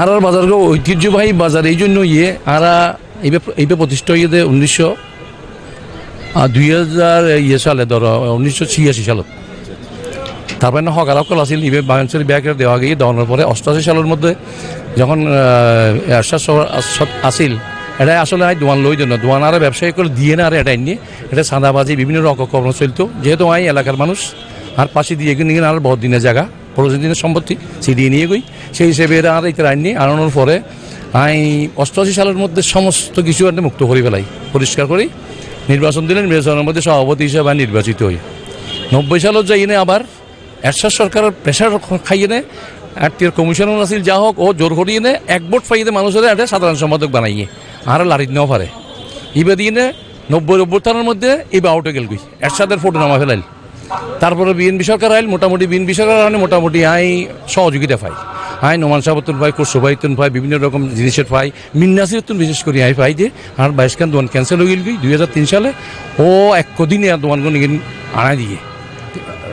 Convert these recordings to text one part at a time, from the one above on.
আরার বাজারকে ঐতিহ্যবাহী বাজার, এই জন্য ইয়ে আরা এইভাবে প্রতিষ্ঠা ইয়ে উনিশশো দুই হাজার ইয়ে সালে, ধরো, উনিশশো ছিয়াশি সালত। তারপরে না হকার অকল আছিল ইবে বাংলাদেশের ব্যাগের দেওয়া গিয়ে দেওয়ানোর পরে অষ্টাশি সালের মধ্যে যখন আসিল এটা আসলে আই দোয়ান লই জন্য দোয়ান আর ব্যবসায়ী করে দিয়ে না, আর এটা নিয়ে, এটা সাদাবাজি, বিভিন্ন রকম চলতো যেহেতু আই এলাকার মানুষ, আর পাশে দিয়ে নিয়ে আর বহুত দিনের জায়গা। পনেরো সম্পত্তি সিডিয়ে নিয়ে গই। সেই হিসেবে এরা আর এটা আইন নিয়ে আনানোর পরে আই অষ্টআশি সালের মধ্যে সমস্ত কিছু আর মুক্ত করে ফেলাই, পরিষ্কার করি। নির্বাচন দিলে নির্বাচনের মধ্যে সভাপতি হিসেবে আমি নির্বাচিত হই। নব্বই সালত যাই এনে আবার এরশাদ সরকারের প্রেশার খাইয়ে নে আত্মীয় কমিশনার আছিল যা হোক, ও জোর করিয়ে নে এক ভোট পাইয়ে মানুষের একটা সাধারণ সম্পাদক বানাইয়ে, আর লারিত নেওয়া পারে। ইবে দিয়ে নব্বই অভ্যুত্থানের মধ্যে ইবে আউটে গেল গই, এরশাদের ফটো নামা ফেলাইল। তারপরে বিএনপি সরকার আইল, মোটামুটি বিএনপি সরকার আইলে মোটামুটি আই সহযোগিতা পাই। আই নোমান সাবতুন পাই কুসুবাইতুন পাই বিভিন্ন রকম জিনিসের পাই। মিন্নাসিরতুন বিশেষ করে আই পাই যে, আর বাইশ খান দোয়ান ক্যান্সেল হয়ে গেল দুই হাজার তিন সালে ও এক কদিনে আর দোয়ান আনাই দিয়ে।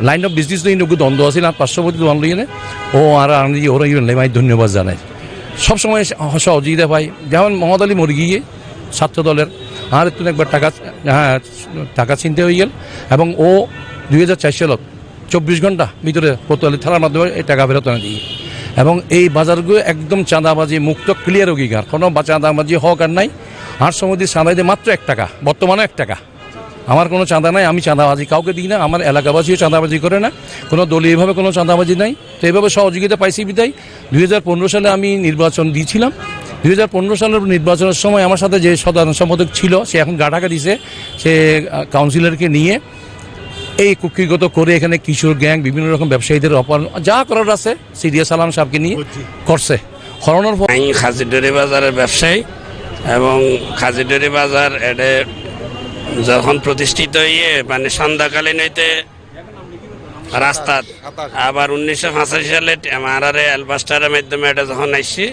লাইন অফ বিজনেস তো ইন্ডুকু দ্বন্দ্ব আছে পাঁচশো প্রতি দোয়ান লইয়ে ও আর আমি ওরা ইউন মাই ধন্যবাদ জানাই। সবসময় সহযোগিতা পাই। যেমন মোহাম্মদ আলী মুরগি ছাত্র দলের আর একটু একবার টাকা হ্যাঁ টাকা চিনতে হয়ে গেল। এবং ও দুই হাজার চার সালত চব্বিশ ঘণ্টা ভিতরে কোতোয়ালি থানার মাধ্যমে এই টাকা ফেরত আনে দিয়ে। এবং এই বাজারগুলো একদম চাঁদাবাজি, মুক্ত ক্লিয়ার অঙ্গীকার কোনো চাঁদাবাজি হক আর নাই। আর সময় দিয়ে মাত্র এক টাকা বর্তমানে এক টাকা। আমার কোনো চাঁদা নাই, আমি চাঁদাবাজি কাউকে দিই না, আমার এলাকাবাসীও চাঁদাবাজি করে না। কোনো দলীয়ভাবে কোনো চাঁদাবাজি নাই। তো এইভাবে সহযোগিতা পাইছি বিদায় দুই হাজার পনেরো সালে আমি নির্বাচন দিয়েছিলাম দুই হাজার পনেরো সালের নির্বাচনের সময় আমার সাথে যে সাধারণ সম্পাদক ছিল, সে এখন গাটাকা দিছে। সে কাউন্সিলরকে নিয়ে এই কুক্ষিগত করে এখানে কিশোর গ্যাং বিভিন্ন রকম ব্যবসায়ীদের অপহরণ যা করার আছে সিরিয়াস আলাম সাহেবকে নিয়ে করছে। হরণের পর আমি খাজিডরি বাজারের ব্যবসায়ী এবং খাজিডরি বাজার এটা যখন প্রতিষ্ঠিত হয়ে মানে সন্ধ্যাকালীন হইতে রাস্তা আবার উনিশশো পঁচাশি সালে মারারে অ্যালবাস্টারের মাধ্যমে এটা যখন আসছি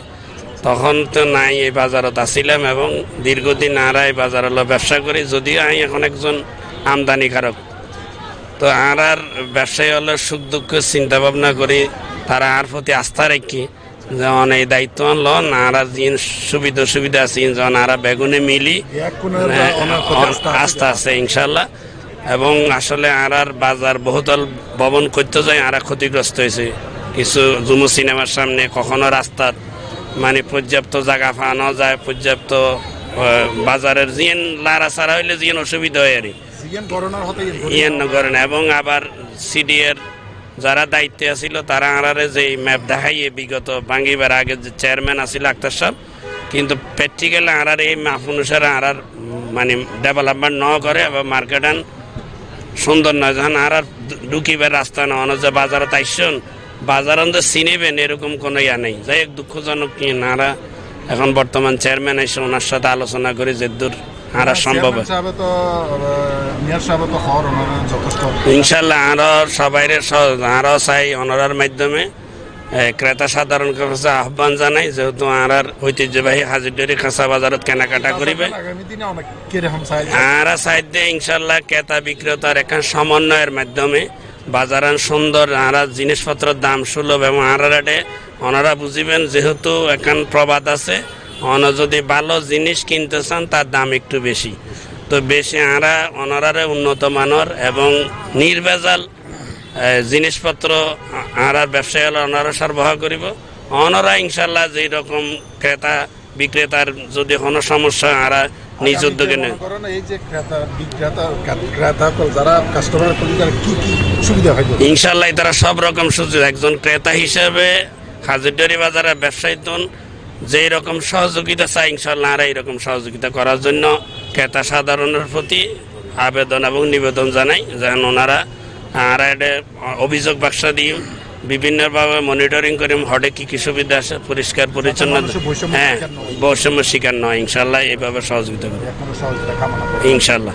তখন তো নাই এই বাজারত আসিলাম এবং দীর্ঘদিন আর এই বাজার হলো ব্যবসা করি যদিও আমি এখন একজন আমদানিকারক। তো আর আর ব্যবসায়ী হলে সুখ দুঃখ চিন্তা ভাবনা করি তারা আর প্রতি আস্থা রাখি যেমন এই দায়িত্ব লন আর জিন সুবিধা সুবিধা আছে যেমন আর বেগুনে মিলি আস্থা আছে। ইনশাল্লাহ এবং আসলে আর আর বাজার বহুতল ভবন করতে যায় আর ক্ষতিগ্রস্ত হয়েছে। কিছু জুমু সিনেমার সামনে কখনো রাস্তার মানে পর্যাপ্ত জায়গা পাওয়ানো যায় পর্যাপ্ত বাজারের জিন লারা সারা হইলে জিন অসুবিধা হয় আর কি। ইয়েন করে না এবং আবার সিডিএর যারা দায়িত্বে আছিল, তারা আনারে যে ম্যাপ দেখাইয়ে বিগত বাঙ্গিবার আগে যে চেয়ারম্যান আছিল আক্তার সাহেব, কিন্তু প্র্যাকটিক্যালি আনার এই মাপ অনুসারে আনার মানে ডেভেলপমেন্ট ন করে এবং মার্কেটান সুন্দর নয়। যখন আর আর ঢুকিবার রাস্তা না যে বাজারে তাইছন বাজার তো চিনেবেন, এরকম কোনো ইয়া নেই। যাই হোক, দুঃখজনক কি নারা এখন বর্তমান চেয়ারম্যান এসে ওনার সাথে আলোচনা করে যে দূর হারা সম্ভব ইনশাল্লাহ আরও সবাই আরও চাই অনারার মাধ্যমে ক্রেতা সাধারণ কাছে আহ্বান জানাই যেহেতু আর ঐতিহ্যবাহী হাজিরডরি কাঁচা বাজারত কেনাকাটা করিবে। কীরকম চাই? আর সাইডে ইনশাল্লাহ ক্রেতা বিক্রেতার এখন সমন্বয়ের মাধ্যমে বাজারান সুন্দর আর জিনিসপত্রের দাম সুলভ এবং আর রেটে ওনারা বুঝিবেন যেহেতু এখন প্রবাদ আছে অন যদি ভালো জিনিস কিনতে চান তার দাম একটু বেশি। তো বেশি আরা ওনারারে উন্নত মানের এবং নির্ভেজাল জিনিসপত্র আর ব্যবসায়ী হলে ওনারা সরবরাহ করিব। ওনারা ইনশাল্লাহ যেই রকম ক্রেতা বিক্রেতার যদি কোনো সমস্যা আরা নিজ উদ্যোগে হয়? ইনশাল্লাহ তারা সব রকম সুযোগ একজন ক্রেতা হিসেবে হাজিরডারি বাজারের ব্যবসায়ীতন যেই রকম সহযোগিতা চাই ইনশাল্লাহ আর এইরকম সহযোগিতা করার জন্য ক্রেতা সাধারণের প্রতি আবেদন এবং নিবেদন জানাই যেন ওনারা আর অভিযোগ বাক্সা দিয়ে বিভিন্নভাবে মনিটরিং করি হটে কি কি সুবিধা আছে পরিষ্কার পরিচ্ছন্ন হ্যাঁ বৈষম্য শিকার নয় ইনশাল্লাহ এইভাবে সহযোগিতা করবে। করি। ইনশাল্লাহ